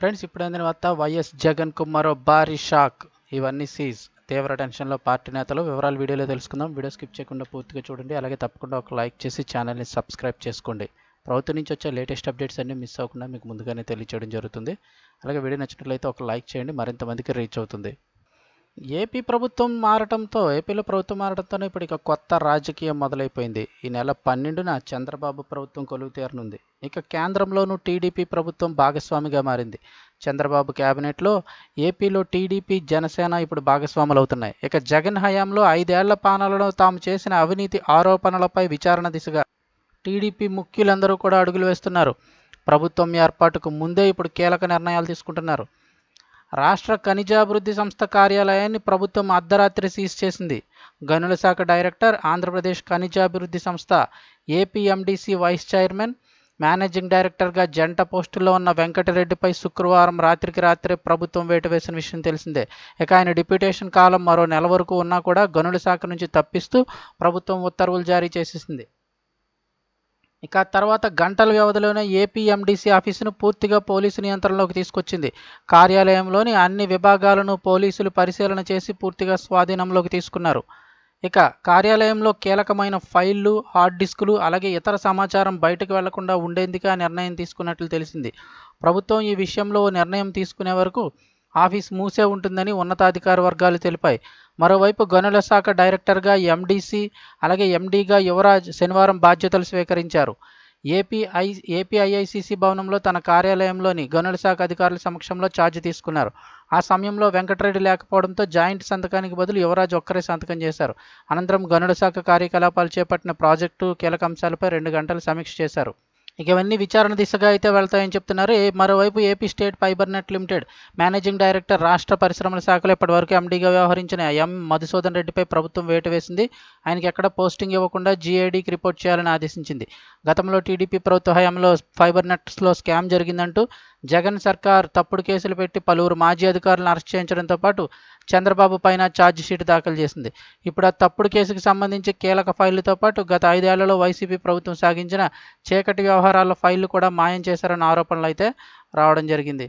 Friends ఇప్పుడు అందిన వార్త వైఎస్ జగన్ కుమార్ మరో భారీ షాక్. ఇవన్నీ సీజ్ తీవ్ర టెన్షన్లో పార్టీ నేతలు వివరాలు వీడియోలో తెలుసుకుందాం. వీడియో స్కిప్ చేయకుండా పూర్తిగా చూడండి. అలాగే తప్పకుండా ఒక లైక్ చేసి ఛానల్ని సబ్స్క్రైబ్ చేసుకోండి. ప్రభుత్వం నుంచి వచ్చే లేటెస్ట్ అప్డేట్స్ అన్నీ మిస్ అవ్వకుండా మీకు ముందుగానే తెలియచేయడం జరుగుతుంది. అలాగే వీడియో నచ్చినట్లయితే ఒక లైక్ చేయండి. మరింత మందికి రీచ్ అవుతుంది. ఏపీ ప్రభుత్వం మారటంతో ఏపీలో ప్రభుత్వం మారడంతో ఇప్పుడు ఇక కొత్త రాజకీయం మొదలైపోయింది. ఈ నెల పన్నెండున చంద్రబాబు ప్రభుత్వం కొలువు తీరనుంది. ఇక కేంద్రంలోనూ టీడీపీ ప్రభుత్వం భాగస్వామిగా మారింది. చంద్రబాబు కేబినెట్లో ఏపీలో టీడీపీ జనసేన ఇప్పుడు భాగస్వాములు అవుతున్నాయి ఇక జగన్ హయాంలో ఐదేళ్ళ పాలనలో తాము చేసిన అవినీతి ఆరోపణలపై విచారణ దిశగా టీడీపీ ముఖ్యులందరూ కూడా అడుగులు వేస్తున్నారు. ప్రభుత్వం ఏర్పాటుకు ముందే ఇప్పుడు కీలక నిర్ణయాలు తీసుకుంటున్నారు. రాష్ట్ర ఖనిజాభివృద్ధి సంస్థ కార్యాలయాన్ని ప్రభుత్వం అర్ధరాత్రి సీజ్ చేసింది. గనుల శాఖ డైరెక్టర్ ఆంధ్రప్రదేశ్ ఖనిజాభివృద్ధి సంస్థ ఏపీఎండిసి వైస్ చైర్మన్ మేనేజింగ్ డైరెక్టర్గా జంట పోస్టుల్లో ఉన్న వెంకటరెడ్డిపై శుక్రవారం రాత్రికి రాత్రే ప్రభుత్వం వేటు వేసిన విషయం తెలిసిందే. ఇక ఆయన డిప్యూటేషన్ కాలం మరో నెల వరకు ఉన్నా కూడా గనుల శాఖ నుంచి తప్పిస్తూ ప్రభుత్వం ఉత్తర్వులు జారీ చేసేసింది. ఇక తర్వాత గంటల వ్యవధిలోనే ఏపీఎండిసి ఆఫీసును పూర్తిగా పోలీసు నియంత్రణలోకి తీసుకొచ్చింది. కార్యాలయంలోని అన్ని విభాగాలను పోలీసులు పరిశీలన చేసి పూర్తిగా స్వాధీనంలోకి తీసుకున్నారు. ఇక కార్యాలయంలో కీలకమైన ఫైళ్ళు హార్డ్ డిస్కులు అలాగే ఇతర సమాచారం బయటకు వెళ్ళకుండా ఉండేందుకే ఆ నిర్ణయం తీసుకున్నట్లు తెలిసింది. ప్రభుత్వం ఈ విషయంలో ఓ నిర్ణయం తీసుకునే వరకు ఆఫీస్ మూసే ఉంటుందని ఉన్నతాధికార వర్గాలు తెలిపాయి. మరోవైపు గనుల శాఖ డైరెక్టర్గా ఎండీసీ అలాగే ఎండీగా యువరాజ్ శనివారం బాధ్యతలు స్వీకరించారు. ఏపీఐ ఏపీఐఐసిసి భవనంలో తన కార్యాలయంలోని గనుల శాఖ అధికారుల సమక్షంలో ఛార్జ్ తీసుకున్నారు. ఆ సమయంలో వెంకటరెడ్డి లేకపోవడంతో జాయింట్ సంతకానికి బదులు యువరాజ్ ఒక్కరే సంతకం చేశారు. అనంతరం గనుల శాఖ కార్యకలాపాలు చేపట్టిన ప్రాజెక్టు కీలక అంశాలపై రెండు గంటలు సమీక్ష చేశారు. ఇక ఇవన్నీ విచారణ దిశగా అయితే వెళ్తాయని చెప్తున్నారు. ఏ మరోవైపు AP state fiber net limited managing director రాష్ట్ర పరిశ్రమల శాఖలో ఇప్పటివరకు ఎండీగా వ్యవహరించిన ఎం మధుసూదన్ రెడ్డిపై ప్రభుత్వం వేటు వేసింది. ఆయనకి ఎక్కడ పోస్టింగ్ ఇవ్వకుండా జీఏడీకి రిపోర్ట్ చేయాలని ఆదేశించింది. గతంలో టీడీపీ ప్రభుత్వ హయాంలో ఫైబర్ నెట్స్లో స్కామ్ జరిగిందంటూ జగన్ సర్కార్ తప్పుడు కేసులు పెట్టి పలువురు మాజీ అధికారులను అరెస్ట్ చేయించడంతో పాటు చంద్రబాబు పైన ఛార్జ్ షీట్ దాఖలు చేసింది. ఇప్పుడు ఆ తప్పుడు కేసుకు సంబంధించి కీలక ఫైళ్ళతో పాటు గత ఐదేళ్ళలో వైసీపీ ప్రభుత్వం సాగించిన చీకటి వ్యవహారాల ఫైళ్ళు కూడా మాయం చేశారన్న ఆరోపణలు అయితే రావడం జరిగింది.